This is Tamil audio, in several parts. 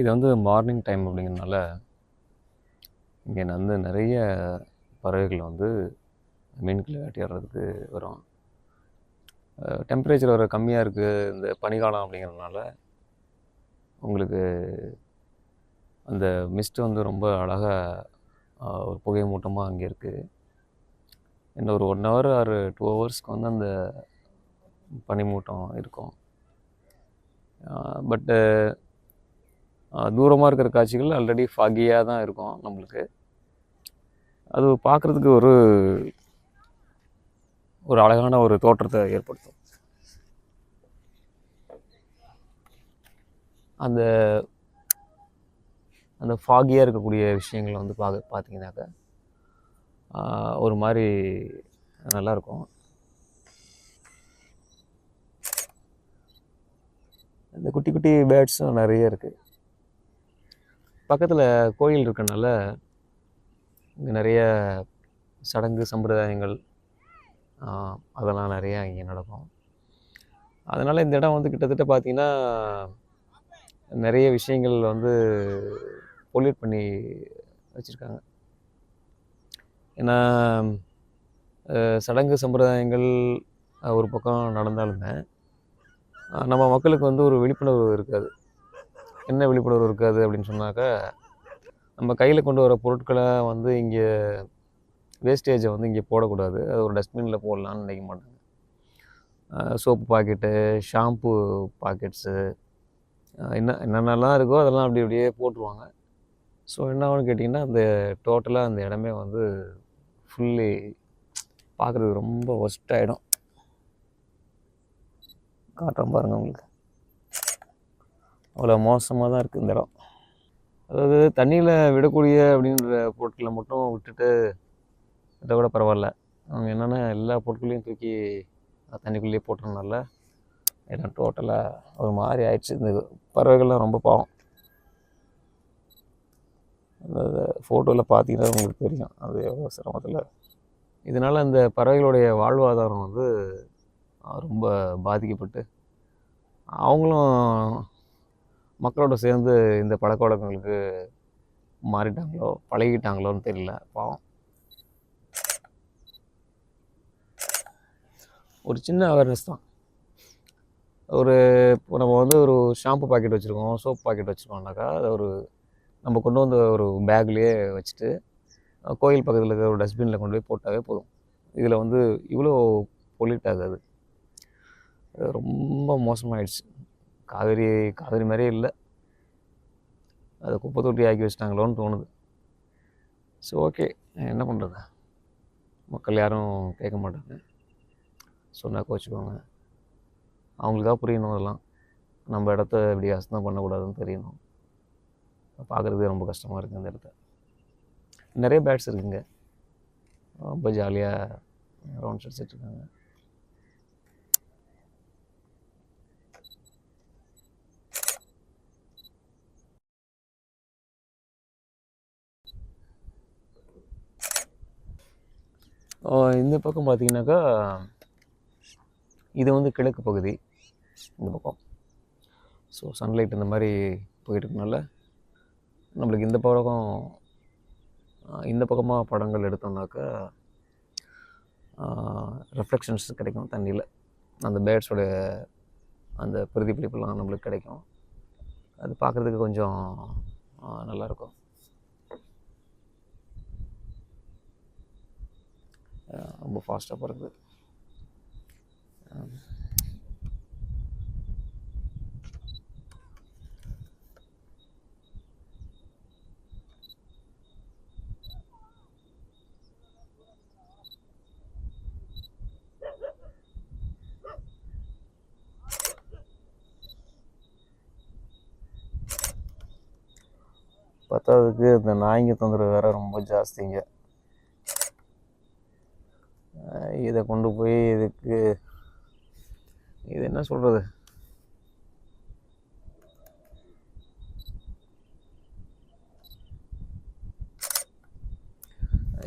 இது வந்து மார்னிங் டைம் அப்படிங்கிறதுனால இங்கே வந்து நிறைய பறவைகள் வந்து மீன்களை வேட்டையாடுறதுக்கு வரும் டெம்பரேச்சர் வர கம்மியாக இருக்குது இந்த பனிக்காலம் அப்படிங்கிறதுனால உங்களுக்கு அந்த மிஸ்ட் வந்து ரொம்ப அழகாக ஒரு புகை மூட்டமாக அங்கே இருக்குது இன்னும் ஒரு ஒன் ஹவர் ஆர் டூ ஹவர்ஸ்க்கு வந்து அந்த பனிமூட்டம் இருக்கும். பட்டு தூரமாக இருக்கிற காட்சிகள் ஆல்ரெடி ஃபாகியாக தான் இருக்கும் நம்மளுக்கு. அது பார்க்குறதுக்கு ஒரு ஒரு அழகான ஒரு தோற்றத்தை ஏற்படுத்தும். அந்த அந்த ஃபாகியாக இருக்கக்கூடிய விஷயங்களை வந்து பார்க்க பார்த்தீங்கன்னாக்கா ஒரு மாதிரி நல்லாயிருக்கும் இந்த குட்டி குட்டி பேர்ட்ஸும் நிறைய இருக்குது பக்கத்தில் கோயில் இருக்கனால இங்கே நிறைய சடங்கு சம்பிரதாயங்கள் அதெல்லாம் நிறையா இங்கே நடக்கும். அதனால் இந்த இடம் வந்து கிட்டத்தட்ட பார்த்திங்கன்னா நிறைய விஷயங்கள் வந்து பொல்யூட் பண்ணி வச்சுருக்காங்க. ஏன்னா சடங்கு சம்பிரதாயங்கள் ஒரு பக்கம் நடந்தாலுமே நம்ம மக்களுக்கு வந்து ஒரு விழிப்புணர்வு இருக்காது. என்ன விழிப்புணர்வு இருக்காது அப்படின்னு சொன்னாக்கா நம்ம கையில் கொண்டு வர பொருட்களை வந்து இங்கே வேஸ்டேஜை வந்து இங்கே போடக்கூடாது. அது ஒரு டஸ்ட்பினில் போடலான்னு நினைக்க மாட்டாங்க. சோப்பு பாக்கெட்டு ஷாம்பு பாக்கெட்ஸு என்ன என்னென்னலாம் இருக்கோ அதெல்லாம் அப்படி அப்படியே போட்டுருவாங்க. ஸோ என்ன ஆகும்னு கேட்டிங்கன்னா அந்த டோட்டலாக அந்த இடமே வந்து ஃபுல்லி பார்க்குறதுக்கு ரொம்ப ஒஸ்ட் ஆகிடும் காட்டுறேன் பாருங்கள் உங்களுக்கு. அவ்வளோ மோசமாக தான் இருக்குது இந்த இடம். அதாவது தண்ணியில் விடக்கூடிய அப்படின்ற பொருட்களை மட்டும் விட்டுட்டு இதை கூட பரவாயில்ல. அவங்க என்னென்னா எல்லா பொருட்களையும் தூக்கி தண்ணிக்குள்ளேயே போட்டுறதுனால இடம் டோட்டலாக ஒரு மாதிரி ஆயிடுச்சு. இந்த பறவைகள்லாம் ரொம்ப பாவம். அந்த ஃபோட்டோவில் பார்த்தீங்கன்னா உங்களுக்கு தெரியும். அது எவ்வளோ சிரமத்தில். இதனால் இந்த பறவைகளுடைய வாழ்வாதாரம் வந்து ரொம்ப பாதிக்கப்பட்டு அவங்களும் மக்களோட சேர்ந்து இந்த பழக்க வழக்கங்களுக்கு மாறிட்டாங்களோ பழகிட்டாங்களோன்னு தெரியல. பாவம். ஒரு சின்ன அவேர்னஸ் தான். ஒரு இப்போ நம்ம வந்து ஒரு ஷாம்பு பாக்கெட் வச்சுருக்கோம் சோப் பாக்கெட் வச்சுருக்கோம்னாக்கா அதை ஒரு நம்ம கொண்டு வந்து ஒரு பேக்லேயே வச்சுட்டு கோயில் பக்கத்தில் இருக்கிற ஒரு டஸ்ட்பினில் கொண்டு போய் போட்டாவே போதும். இதில் வந்து இவ்வளோ பொல்யூட் ஆகாது. அது ரொம்ப மோசமாகிடுச்சு காவேரி காவேரி மாதிரியே இல்லை. அதை குப்பை தொட்டி ஆக்கி வச்சிட்டாங்களோன்னு தோணுது. So okay. என்ன பண்ணுறது மக்கள் யாரும் கேட்க மாட்டாங்க. சொன்னால் கோச்சிக்குவாங்க. அவங்களுக்காக புரியணும் அதெல்லாம். நம்ம இடத்த இப்படி அசுத்தம் பண்ணக்கூடாதுன்னு தெரியணும். பார்க்குறதுக்கு ரொம்ப கஷ்டமாக இருக்குது அந்த இடத்த. நிறைய பேட்ஸ் இருக்குங்க. ரொம்ப ஜாலியாக ரவுண்ட்ஸ் அடிச்சிட்ருக்காங்க இந்த பக்கம் பார்த்தீங்கன்னாக்கா இது வந்து கிழக்கு பகுதி. இந்த பக்கம். ஸோ சன்லைட் இந்த மாதிரி போயிட்டு இருக்கனால நம்மளுக்கு இந்த பக்கம் இந்த பக்கமாக படங்கள் எடுத்தோம்னாக்கா ரெஃப்ளெக்ஷன்ஸ் கிடைக்கும் தண்ணியில். அந்த பேர்ட்ஸோட அந்த பிரதிபலிப்புலாம் நம்மளுக்கு கிடைக்கும். அது பார்க்குறதுக்கு கொஞ்சம் நல்லாயிருக்கும். ரொம்ப ஃபாஸ்ட்டாக பறக்குது பத்தாவதுக்கு இந்த நாய்ங்க தொந்தரவு வேற ரொம்ப ஜாஸ்திங்க. இதை கொண்டு போய் இதுக்கு இது என்ன சொல்கிறது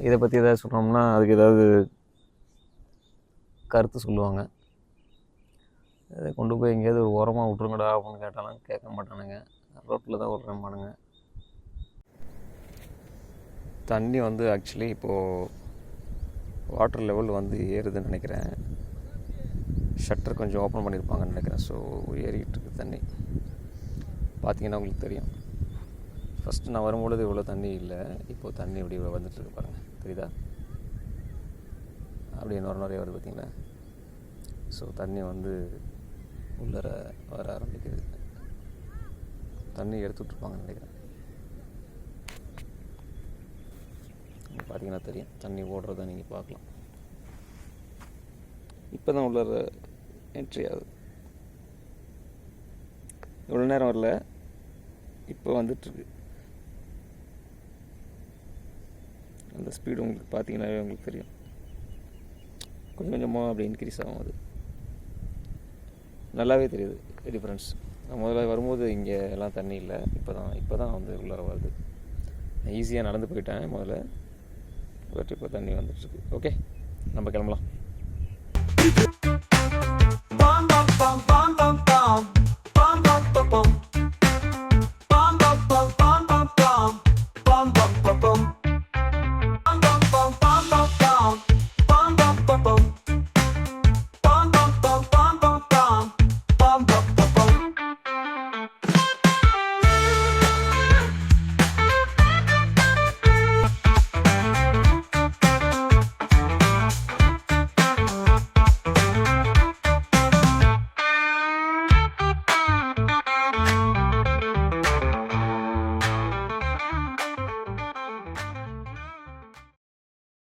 இதை பற்றி ஏதாவது சொன்னோம்னா அதுக்கு ஏதாவது கருத்து சொல்லுவாங்க. இதை கொண்டு போய் எங்கேயாவது ஒரு ஓரமாக விட்ருங்கடா அப்படின்னு கேட்டாலும் கேட்க மாட்டானுங்க. ரோட்டில் தான் விட்றேன் மானுங்க தண்ணி வந்து ஆக்சுவலி இப்போது வாட்டர் லெவல் வந்து ஏறுதுன்னு நினைக்கிறேன். ஷட்டர் கொஞ்சம் ஓப்பன் பண்ணியிருப்பாங்கன்னு நினைக்கிறேன். ஸோ ஏறிக்கிட்டு இருக்கு தண்ணி. பார்த்தீங்கன்னா உங்களுக்கு தெரியும். ஃபஸ்ட்டு நான் வரும்பொழுது இவ்வளோ தண்ணி இல்லை. இப்போது தண்ணி இப்படி வந்துட்டுருக்கு பாருங்கள் தெரியுதா? அப்படியே நுர நிறைய வருது பார்த்தீங்களா ஸோ தண்ணி வந்து உள்ளர வர ஆரம்பிக்குது. தண்ணி எடுத்து விட்ருப்பாங்கன்னு நினைக்கிறேன். பார்த்தீங்கன்னா தெரியும். தண்ணி ஓடுறத நீங்கள் பார்க்கலாம். இப்போ தான் உள்ள என்ட்ரி ஆகுது. இவ்வளோ நேரம் வரல. இப்போ வந்துட்டுருக்கு அந்த ஸ்பீடு உங்களுக்கு பார்த்தீங்கன்னாவே உங்களுக்கு தெரியும். கொஞ்சம் கொஞ்சமாக அப்படி இன்க்ரீஸ் ஆகும் அது. நல்லாவே தெரியுது டிஃப்ரென்ஸ் நான் முதல்ல வரும்போது இங்கே எல்லாம் தண்ணி இல்லை. இப்போ தான் இப்போ தான் வந்து உள்ளார வருது. ஈஸியாக நடந்து போயிட்டேன் முதல்ல. இப்போ தண்ணி வந்துட்டுருக்கு. ஓகே நம்ம கிளம்பலாம்.